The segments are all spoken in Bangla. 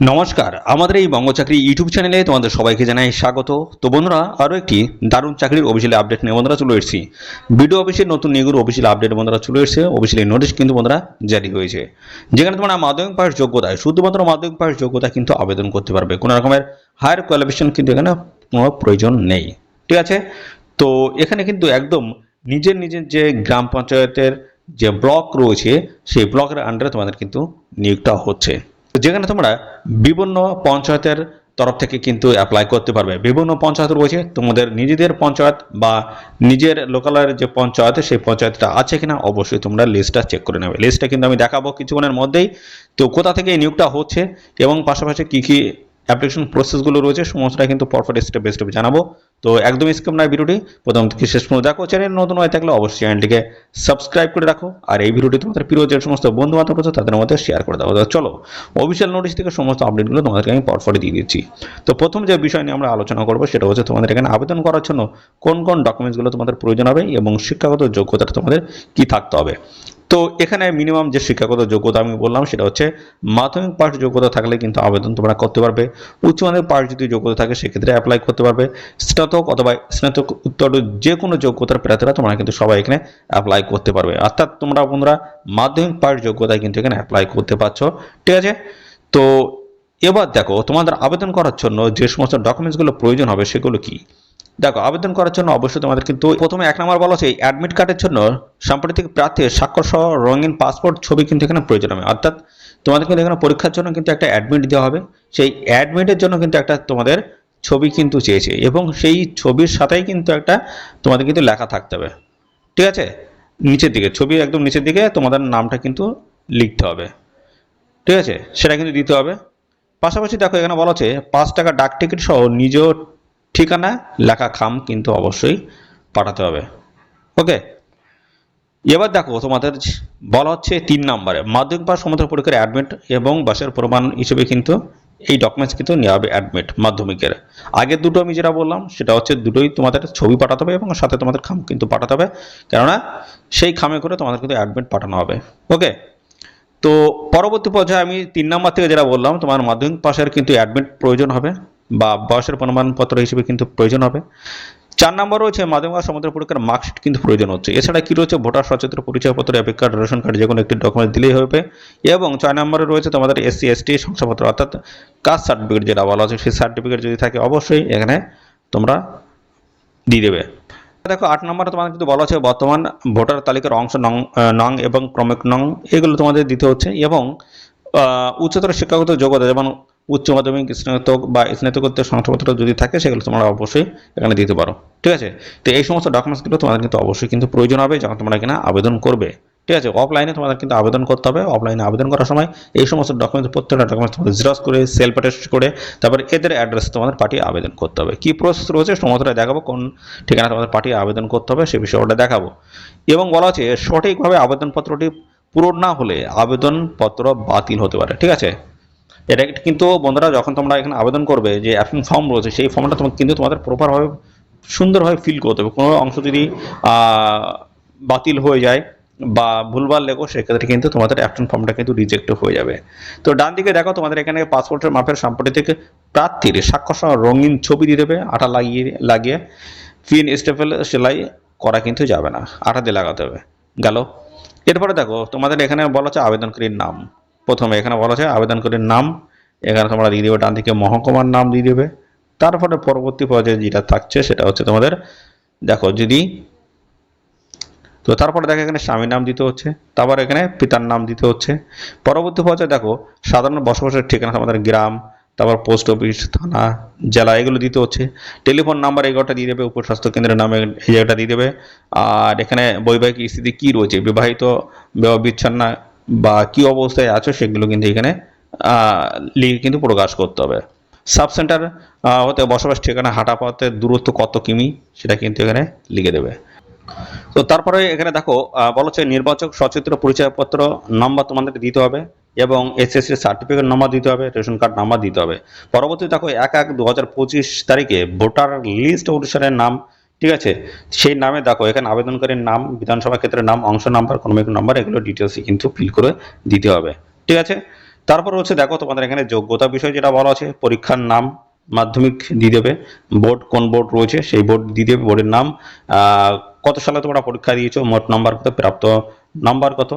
নমস্কার, আমাদের এই বঙ্গচাকরি ইউটিউব চ্যানেলে তোমাদের সবাইকে জানাই স্বাগত। তো বন্ধুরা, আরও একটি দারুণ চাকরির অফিসিয়াল আপডেট নিয়ে বন্ধুরা চলে এসেছি। ভিডিও অফিসের নতুন নিয়োগের অফিসিয়াল আপডেট বন্ধুরা চলে এসেছে। অফিসিয়ালি নোটিশ কিন্তু বন্ধুরা জারি হয়েছে। যেখানে তোমরা মাধ্যমিক পাস যোগ্যতায়, শুধুমাত্র মাধ্যমিক পাস যোগ্যতা কিন্তু আবেদন করতে পারবে। কোনো রকমের হায়ার কোয়ালিফিকেশন কিন্তু এখানে কোনো প্রয়োজন নেই। ঠিক আছে? তো এখানে কিন্তু একদম নিজের নিজের যে গ্রাম পঞ্চায়েতের যে ব্লক রয়েছে, সেই ব্লকের আন্ডারে তোমাদের কিন্তু নিয়োগটা হচ্ছে। যেখানে তোমরা বিভিন্ন পঞ্চায়েতের তরফ থেকে কিন্তু অ্যাপ্লাই করতে পারবে। বিভিন্ন পঞ্চায়েত রয়েছে, তোমাদের নিজেদের পঞ্চায়েত বা নিজের লোকালের যে পঞ্চায়েত, সেই পঞ্চায়েতটা আছে কিনা অবশ্যই তোমরা লিস্টটা চেক করে নেবে। লিস্টটা কিন্তু আমি দেখাবো কিছুক্ষণের মধ্যেই। তো কোথা থেকে এই নিয়োগটা হচ্ছে এবং পাশাপাশি কী কী অ্যাপ্লিকেশন প্রসেসগুলো রয়েছে, সমস্তটা কিন্তু পরপর স্টেপ বাই স্টেপ জানাব। তো একদম স্কিপ নয় ভিডিওটি প্রথম থেকে শেষ পর্যন্ত দেখো চ্যানেল নতুন হয়ে থাকলে অবশ্যই চ্যানেলটিকে সাবস্ক্রাইব করে রাখো। আর এই ভিডিওটি তোমাদের প্রিয় যে সমস্ত বন্ধু বান্ধব রয়েছে, তাদের মধ্যে শেয়ার করে দাও। চলো অফিসিয়াল নোটিশ থেকে সমস্ত আপডেটগুলো তোমাদেরকে আমি পরপরই দিয়ে দিচ্ছি। তো প্রথম যে বিষয় নিয়ে আমরা আলোচনা করব, সেটা হচ্ছে তোমাদের এখানে আবেদন করার জন্য কোন কোন ডকুমেন্টসগুলো তোমাদের প্রয়োজন হবে এবং শিক্ষাগত যোগ্যতা তোমাদের কি থাকতে হবে। তো এখানে মিনিমাম যে শিক্ষাগত যোগ্যতা আমি বললাম, সেটা হচ্ছে মাধ্যমিক পাশ যোগ্যতা থাকলে কিন্তু আবেদন তোমরা করতে পারবে। উচ্চ মাধ্যমিক পাশ যদি যোগ্যতা থাকে, সেক্ষেত্রে অ্যাপ্লাই করতে পারবে। স্নাতক অথবা স্নাতক উত্তর যে কোনো যোগ্যতার প্রার্থীরা তোমরা কিন্তু সবাই এখানে অ্যাপ্লাই করতে পারবে। অর্থাৎ তোমরা বন্ধুরা মাধ্যমিক পাশ যোগ্যতায় কিন্তু এখানে অ্যাপ্লাই করতে পারছ। ঠিক আছে? তো এবার দেখো, তোমাদের আবেদন করার জন্য যে সমস্ত ডকুমেন্টসগুলো প্রয়োজন হবে, সেগুলো কি? দেখো, আবেদন করার জন্য অবশ্যই তোমাদের কিন্তু প্রথমে এক নম্বর বলা হচ্ছে অ্যাডমিট কার্ডের জন্য সাম্প্রতিক প্রার্থীর স্বাক্ষর সহ রঙিন পাসপোর্ট ছবি কিন্তু এখানে প্রয়োজন হবে। অর্থাৎ তোমাদের কিন্তু এখানে পরীক্ষার জন্য কিন্তু একটা অ্যাডমিট দেওয়া হবে। সেই অ্যাডমিটের জন্য কিন্তু একটা তোমাদের ছবি কিন্তু চেয়েছে এবং সেই ছবির সাথেই কিন্তু একটা তোমাদের কিন্তু লেখা থাকতে হবে। ঠিক আছে? নিচের দিকে, ছবি একদম নিচের দিকে তোমাদের নামটা কিন্তু লিখতে হবে। ঠিক আছে? সেটা কিন্তু দিতে হবে। পাশাপাশি দেখো, এখানে বলা হচ্ছে পাঁচ টাকা ডাক টিকিট সহ নিজ ঠিকানা, লেখা খাম কিন্তু অবশ্যই পাঠাতে হবে। ওকে? এবার দেখো তোমাদের বলা হচ্ছে তিন নম্বরে। মাধ্যমিক পাস সমুদ্র পরীক্ষার অ্যাডমিট এবং বাসের প্রমাণ হিসেবে কিন্তু এই ডকুমেন্টস কিন্তু নেওয়া হবে অ্যাডমিট মাধ্যমিকের। আগের দুটো আমি যেটা বললাম, সেটা হচ্ছে দুটোই তোমাদের ছবি পাঠাতে হবে এবং সাথে তোমাদের খাম কিন্তু পাঠাতে হবে। কেননা সেই খামে করে তোমাদের কিন্তু অ্যাডমিট পাঠানো হবে। ওকে? তো পরবর্তী পর্যায়ে আমি তিন নম্বর থেকে যেটা বললাম, তোমার মাধ্যমিক পাশের কিন্তু অ্যাডমিট প্রয়োজন হবে। বা বয়সের প্রমাণপত্র হিসেবে কিন্তু প্রয়োজন হবে। চার নম্বর রয়েছে মাধ্যমিক বা সমুদ্র পরীক্ষার মার্কশিট কিন্তু প্রয়োজন হচ্ছে। এছাড়া কি রয়েছে? ভোটার সচেতন পরিচয়পত্র অ্যাপিক কার্ড, রেশন কার্ড যে কোনো একটি ডকুমেন্ট দিলেই হবে। এবং ছয় নম্বরে রয়েছে তোমাদের এসসি এসটি শংসাপত্র, অর্থাৎ কাস্ট সার্টিফিকেট যেটা বলা হচ্ছে, সেই সার্টিফিকেট যদি থাকে অবশ্যই এখানে তোমরা দিয়ে দেবে। দেখো, আট নম্বরে তোমাদের কিন্তু বলা হচ্ছে বর্তমান ভোটার তালিকার অংশ নং নং এবং ক্রমিক নং, এগুলো তোমাদের দিতে হচ্ছে। এবং উচ্চতর শিক্ষাগত যোগ্যতা যেমন উচ্চ মাধ্যমিক স্নাতক বা স্নাতকোত্তর শংসাপত্র যদি থাকে, সেগুলো তোমরা অবশ্যই এখানে দিতে পারো। ঠিক আছে? তো এই সমস্ত ডকুমেন্টসগুলো তোমাদের কিন্তু অবশ্যই কিন্তু প্রয়োজন হবে যখন তোমরা এখানে আবেদন করবে। ঠিক আছে? অফলাইনে তোমাদের কিন্তু আবেদন করতে হবে। অফলাইনে আবেদন করার সময় এই সমস্ত ডকুমেন্টস প্রত্যেকটা ডকুমেন্টস তোমাদের জেরক্স করে সেলফ অ্যাটেস্ট করে, তারপরে এদের অ্যাড্রেস তোমাদের পাঠিয়ে আবেদন করতে হবে। কী প্রসেস রয়েছে সমস্তটা দেখাবো, কোন ঠিকানা তোমাদের পাঠিয়ে আবেদন করতে হবে, সে বিষয়টা দেখাবো। এবং বলা হচ্ছে, সঠিকভাবে আবেদনপত্রটি পূরণ না হলে আবেদনপত্র বাতিল হতে পারে। ঠিক আছে? এটা কিন্তু বন্ধুরা যখন তোমরা এখানে আবেদন করবে যে অ্যাপ্লিং ফর্ম রয়েছে, সেই ফর্মটা তোমাকে কিন্তু তোমাদের প্রপারভাবে সুন্দরভাবে ফিল করতে হবে। কোনো অংশ যদি বাতিল হয়ে যায় বা ভুলভাল লেখো, সেক্ষেত্রে কিন্তু তোমাদের অ্যাপ্লিং ফর্মটা কিন্তু রিজেক্ট হয়ে যাবে। তো ডান দিকে দেখো, তোমাদের এখানে পাসপোর্টের মাপের সাম্প্রতিক প্রার্থীর স্বাক্ষর সহ রঙিন ছবি দিয়ে দেবে আঠা লাগিয়ে লাগিয়ে পিন স্টেপেল সেলাই করা কিন্তু যাবে না আঠা দিয়ে লাগাতে হবে। গেল। এরপরে দেখো, তোমাদের এখানে বলা হচ্ছে আবেদনকারীর নাম। প্রথমে এখানে বলা হচ্ছে আবেদনকারীর নাম, এখানে তোমরা দিয়ে দেবে ডান দিকে মহকুমার নাম দিয়ে দেবে। তারপরে পরবর্তী পর্যায়ে যেটা থাকছে, সেটা হচ্ছে তোমাদের, দেখো যদি, তো তারপরে দেখো এখানে স্বামীর নাম দিতে হচ্ছে, তারপর এখানে পিতার নাম দিতে হচ্ছে। পরবর্তী পর্যায়ে দেখো, সাধারণ বসবাসের ঠিকানা আমাদের গ্রাম, তারপর পোস্ট অফিস, থানা, জেলা, এগুলো দিতে হচ্ছে। টেলিফোন নাম্বার এগারোটা দিয়ে দেবে উপস্বাস্থ্য কেন্দ্রের নামে এই জায়গাটা দিয়ে দেবে। আর এখানে বৈবাহিক স্থিতি কী রয়েছে, বিবাহিত, বিবাহ বিচ্ছন্ন বা কী অবস্থায় আছো সেগুলো কিন্তু এখানে লিখে কিন্তু প্রকাশ করতে হবে। সাব সেন্টার হতে বসবাস ঠিকানা হাঁটা পথের দূরত্ব কত কিমি, সেটা কিন্তু এখানে লিখে দেবে। তো তারপরে এখানে দেখো বলা নির্বাচক সচিত্র পরিচয়পত্র নাম্বার তোমাদের দিতে হবে এবং এসএসসি সার্টিফিকেট নাম্বার দিতে হবে, রেশন কার্ড নাম্বার দিতে হবে। পরবর্তী দেখো, এক এক দু তারিখে ভোটার লিস্ট অনুসারে নাম ঠিক আছে? সেই নামে দেখো, এখানে আবেদনকারীর নাম, বিধানসভা ক্ষেত্রের নাম, অংশ নাম্বার, ক্রমিক নাম্বার, এগুলো ডিটেলসই কিন্তু ফিল করে দিতে হবে। ঠিক আছে? তারপর হচ্ছে দেখো, তোমাদের এখানে যোগ্যতা বিষয় যেটা বলা আছে, পরীক্ষার নাম, মাধ্যমিক দিয়ে দেবে বোর্ড কোন বোর্ড রয়েছে, সেই বোর্ড দিয়ে দেবে বোর্ডের নাম কত সালে তোমরা পরীক্ষা দিয়েছ, মোট নাম্বার কত, প্রাপ্ত নাম্বার কত,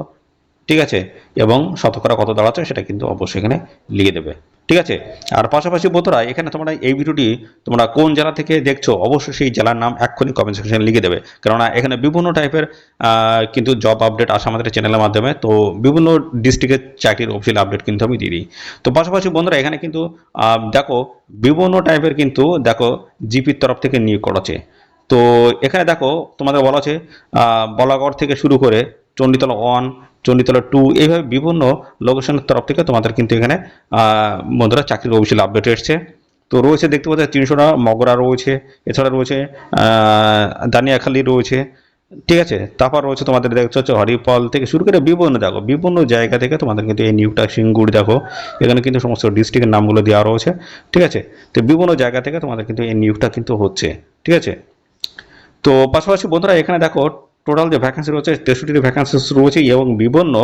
ঠিক আছে? এবং শতকরা কত দাঁড়াচ্ছে, সেটা কিন্তু অবশ্যই এখানে লিখে দেবে। ঠিক আছে? আর পাশাপাশি বন্ধুরা, এখানে তোমরা এই ভিডিওটি তোমরা কোন জেলা থেকে দেখছ, অবশ্যই সেই জেলার নাম এক্ষুনি কমেন্ট সেকশনে লিখে দেবে। কেননা এখানে বিভিন্ন টাইপের কিন্তু জব আপডেট আসে আমাদের চ্যানেলের মাধ্যমে, তো বিভিন্ন ডিস্ট্রিক্টের চাকরির অফিসিয়াল আপডেট কিন্তু আমি দিয়ে দিই। তো পাশাপাশি বন্ধুরা, এখানে কিন্তু দেখো, বিভিন্ন টাইপের কিন্তু, দেখো জিপির তরফ থেকে নিয়োগ করেছে তো এখানে দেখো, তোমাদের বলা আছে বলাগড় থেকে শুরু করে চণ্ডীতলা ওয়ান চণ্ডীতলা টু এইভাবে বিভিন্ন লোকেশনের তরফ থেকে তোমাদের কিন্তু এখানে বন্ধুরা চাকরির অফিসিয়াল আপডেট এসছে। তো রয়েছে দেখতে পাচ্ছি তিনশোটা মগরা রয়েছে, এছাড়া রয়েছে দানিয়াখালি রয়েছে, ঠিক আছে? তারপর রয়েছে তোমাদের দেখতে হচ্ছে হরিপল থেকে শুরু করে বিভিন্ন দেখো বিভিন্ন জায়গা থেকে তোমাদের কিন্তু এই নিউটা সিঙ্গুড়ি দেখো, এখানে কিন্তু সমস্ত ডিস্ট্রিক্টের নামগুলো দেওয়া রয়েছে, ঠিক আছে? তো বিভিন্ন জায়গা থেকে তোমাদের কিন্তু এই নিউটা কিন্তু হচ্ছে, ঠিক আছে? তো পাশাপাশি বন্ধুরা এখানে দেখো টোটাল যে ভ্যাকেন্সি রয়েছে, তেষট্টিটি ভ্যাকেন্সি রয়েছে এবং বিভিন্ন,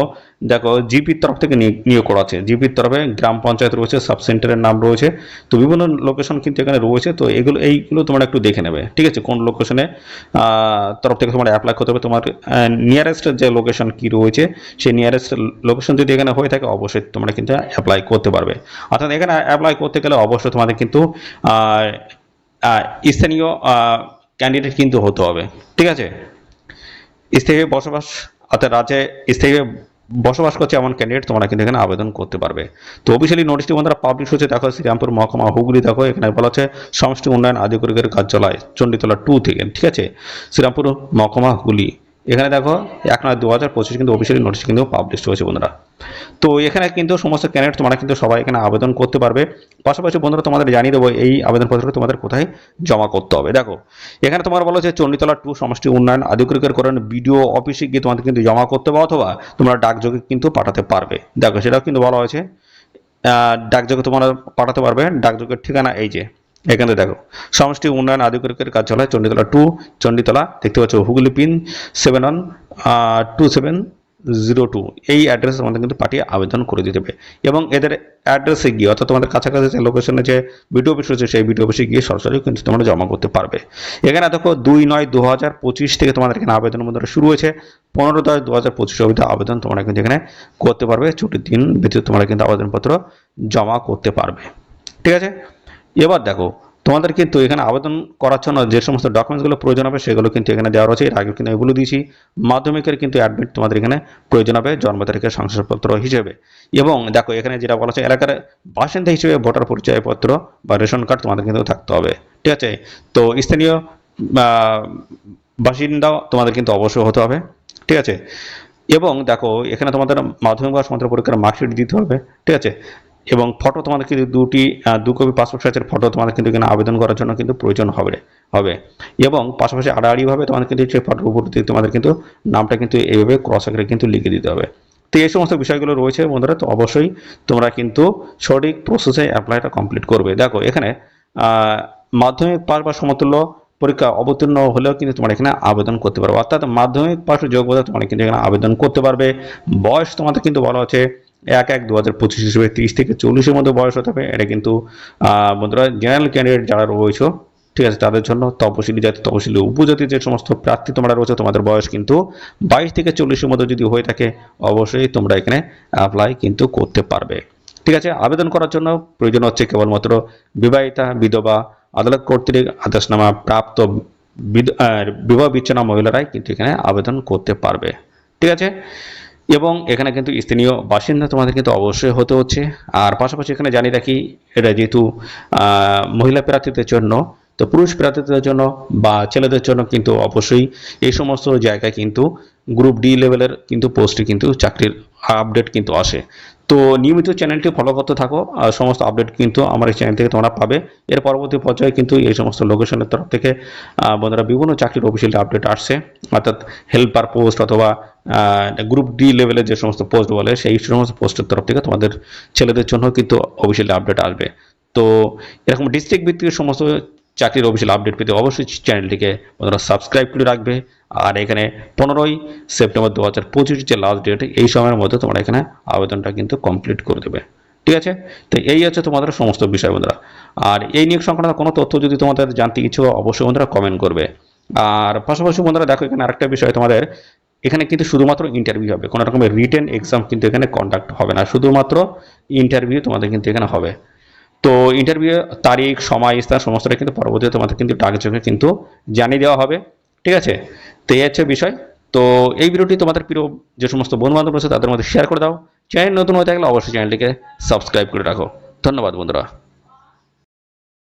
দেখো জিপির তরফ থেকে নিয়োগ- করা আছে জিপির তরফে গ্রাম পঞ্চায়েত রয়েছে সাব সেন্টারের নাম রয়েছে। তো বিভিন্ন লোকেশন কিন্তু এখানে রয়েছে, তো এগুলো, এইগুলো তোমরা একটু দেখে নেবে, ঠিক আছে? কোন লোকেশনে তরফ থেকে তোমরা অ্যাপ্লাই করতে হবে, তোমার নিয়ারেস্ট যে লোকেশন কি রয়েছে, সেই নিয়ারেস্ট লোকেশন যদি এখানে হয়ে থাকে, অবশ্যই তোমরা কিন্তু অ্যাপ্লাই করতে পারবে। অর্থাৎ এখানে অ্যাপ্লাই করতে গেলে অবশ্যই তোমাদের কিন্তু স্থানীয় ক্যান্ডিডেট কিন্তু হতে হবে, ঠিক আছে? স্থায়ী বসবাস, অর্থাৎ রাজ্যে স্থায়ী বসবাস করছে এমন ক্যান্ডিডেট তোমরা কিন্তু এখানে আবেদন করতে পারবে। তো অফিসিয়ালি নোটিশটি বন্ধুরা পাবলিশ হচ্ছে দেখো শ্রীরামপুর মহকুমা হুগলি, দেখো এখানে বলা হচ্ছে সমষ্টি উন্নয়ন আধিকারিকের কার্যালয়, চণ্ডীতলা টু থেকে, ঠিক আছে? শ্রীরামপুর মহকুমা হুগলি। এখানে দেখো, এক নয় দু হাজার পঁচিশ কিন্তু অফিসিয়ালি নোটিশ কিন্তু পাবলিশ হয়েছে বন্ধুরা। তো এখানে কিন্তু সমস্ত ক্যান্ডিডেট তোমরা কিন্তু সবাই এখানে আবেদন করতে পারবে। পাশাপাশি বন্ধুরা তোমাদের জানিয়ে দেবো, এই আবেদনপত্র তোমাদের কোথায় জমা করতে হবে। দেখো, এখানে তোমার বলা হচ্ছে চণ্ডীতলা টু সমষ্টি উন্নয়ন আধিকারিকের করেন বিডিও অফিসে গিয়ে তোমাদের কিন্তু জমা করতে হবে অথবা তোমরা ডাকযোগে কিন্তু পাঠাতে পারবে। দেখো, সেটাও কিন্তু বলা হয়েছে। ডাকযোগে তোমরা পাঠাতে পারবে। ডাকযোগের ঠিকানা এই যে এখানে দেখো, সমষ্টি উন্নয়ন আধিকারিকের কার্যালয়, চণ্ডীতলা টু চণ্ডীতলা, দেখতে পাচ্ছ Hooghly pin seven one two seven zero two এই অ্যাড্রেসে তোমাদের কিন্তু পাঠিয়ে আবেদন করে দিতে হবে। এবং এদের অ্যাড্রেসে গিয়ে, অর্থাৎ তোমাদের কাছাকাছি যে লোকেশনে যে বিডিও অফিস রয়েছে, সেই বিডিও অফিসে গিয়ে সরাসরি কিন্তু তোমরা জমা করতে পারবে। এখানে দেখো, দুই নয় দু হাজার পঁচিশ থেকে তোমাদের এখানে আবেদন মধ্যে শুরু হয়েছে। পনেরো দশ দু হাজার পঁচিশ অবধি আবেদন তোমরা কিন্তু এখানে করতে পারবে। ছুটির দিন ব্যতীত তোমরা কিন্তু আবেদনপত্র জমা করতে পারবে। ঠিক আছে? এবার দেখো, তোমাদের কিন্তু এখানে আবেদন করার জন্য যে সমস্ত ডকুমেন্টসগুলো প্রয়োজন হবে, সেগুলো কিন্তু এখানে দেওয়া রয়েছে। এর আগে কিন্তু এগুলো দিয়েছি, মাধ্যমিকের কিন্তু অ্যাডমিট তোমাদের এখানে প্রয়োজন হবে জন্ম তারিখের শংসাপত্র হিসেবে। এবং দেখো, এখানে যেটা বলা হচ্ছে, এলাকার বাসিন্দা হিসেবে ভোটার পরিচয়পত্র বা রেশন কার্ড তোমাদের কিন্তু থাকতে হবে। ঠিক আছে? তো স্থানীয় বাসিন্দাও তোমাদের কিন্তু অবশ্যই হতে হবে। ঠিক আছে? এবং দেখো, এখানে তোমাদের মাধ্যমিক বা সমান্তরাল পরীক্ষার মার্কশিট দিতে হবে। ঠিক আছে? এবং ফটো তোমাদের কিন্তু দুটি দু কপি পাসপোর্ট সাইজের ফটো তোমাদের কিন্তু এখানে আবেদন করার জন্য কিন্তু প্রয়োজন হবে হবে। এবং পাশাপাশি আড়াআড়িভাবে তোমাদের কিন্তু সেই ফটোর উপর দিয়ে তোমাদের কিন্তু নামটা কিন্তু এইভাবে ক্রস আকারে কিন্তু লিখে দিতে হবে। তো এই সমস্ত বিষয়গুলো রয়েছে বন্ধুরা, তো অবশ্যই তোমরা কিন্তু সঠিক প্রসেসে অ্যাপ্লাইটা কমপ্লিট করবে। দেখো, এখানে মাধ্যমিক পাশ বা সমতুল্য পরীক্ষা অবতীর্ণ হলেও কিন্তু তোমার এখানে আবেদন করতে পারবে অর্থাৎ মাধ্যমিক পাশ যোগ্যতা তোমার কিন্তু এখানে আবেদন করতে পারবে। বয়স তোমাদের কিন্তু বলা হচ্ছে এক এক দু হাজার পঁচিশ হিসেবে তিরিশ থেকে চল্লিশের মধ্যে বয়স হতে হবে। এটা কিন্তু বন্ধুরা জেনারেল ক্যান্ডিডেট যারা রয়েছে, ঠিক আছে, তাদের জন্য তপশিলি জাতি, তপশিলি উপজাতি যে সমস্ত প্রার্থী তোমরা রয়েছে, তোমাদের বয়স কিন্তু বাইশ থেকে চল্লিশের মধ্যে যদি হয়ে থাকে, অবশ্যই তোমরা এখানে অ্যাপ্লাই কিন্তু করতে পারবে। ঠিক আছে, আবেদন করার জন্য প্রয়োজন হচ্ছে কেবলমাত্র বিবাহিতা, বিধবা, আদালত কর্তৃক আদেশনামা প্রাপ্ত বিবাহ বিচ্ছিন্ন মহিলারাই কিন্তু এখানে আবেদন করতে পারবে। ঠিক আছে এবং এখানে কিন্তু স্থানীয় বাসিন্দা তোমাদের কিন্তু অবশ্যই হতে হচ্ছে। আর পাশাপাশি এখানে জানিয়ে রাখি, এটা যেহেতু মহিলা প্রার্থীদের জন্য, তো পুরুষ প্রার্থীদের জন্য বা ছেলেদের জন্য কিন্তু অবশ্যই এই সমস্ত জায়গায় কিন্তু গ্রুপ ডি লেভেলের কিন্তু পোস্টে কিন্তু চাকরির আপডেট কিন্তু আসে। তো নিয়মিত চ্যানেলটি ফলো করতে থাকো, আর সমস্ত আপডেট কিন্তু আমার এই চ্যানেল থেকে তোমরা পাবে। এর পরবর্তী পর্যায়ে কিন্তু এই সমস্ত লোকেশনের তরফ থেকে বন্ধুরা বিভিন্ন চাকরির অফিসিয়াল আপডেট আসছে। অর্থাৎ হেল্পার পোস্ট অথবা গ্রুপ ডি লেভেলের যে সমস্ত পোস্ট বলে, সেই সমস্ত পোস্টের তরফ থেকে তোমাদের ছেলেদের জন্য কিন্তু অফিসিয়াল আপডেট আসবে। তো এরকম ডিস্ট্রিক্ট ভিত্তিক সমস্ত চাকরির অফিসিয়াল আপডেট পেতে অবশ্যই চ্যানেলটিকে ওনারা সাবস্ক্রাইব করে রাখবে। আর এখানে পনেরোই সেপ্টেম্বর দু হাজার পঁচিশ যে লাস্ট ডেট এই সময়ের মধ্যে তোমরা এখানে আবেদনটা কিন্তু কমপ্লিট করে দেবে। ঠিক আছে? তো এই হচ্ছে তোমাদের সমস্ত বিষয় বন্ধুরা। আর এই নিয়োগ সংক্রান্ত কোনো তথ্য যদি তোমাদের জানতে ইচ্ছুক অবশ্যই বন্ধুরা কমেন্ট করবে। আর পাশাপাশি বন্ধুরা দেখো, এখানে আরেকটা বিষয় তোমাদের, এখানে কিন্তু শুধুমাত্র ইন্টারভিউ হবে। কোনো রকমের রিটেন এক্সাম কিন্তু এখানে কন্ডাক্ট হবে না। শুধুমাত্র ইন্টারভিউ তোমাদের কিন্তু এখানে হবে। তো ইন্টারভিউ তারিখ, সময়, স্থান সমস্তটা কিন্তু পরবর্তীতে তোমাদের কিন্তু ডাকযোগে কিন্তু জানিয়ে দেওয়া হবে। ঠিক আছে? তো এই হচ্ছে বিষয়। তো এই ভিডিওটি তোমাদের প্রিয় যে সমস্ত বন্ধু বান্ধব রয়েছে তাদের মধ্যে শেয়ার করে দাও। চ্যানেল নতুন হয়ে থাকলে অবশ্যই চ্যানেলটিকে সাবস্ক্রাইব করে রাখো। ধন্যবাদ বন্ধুরা।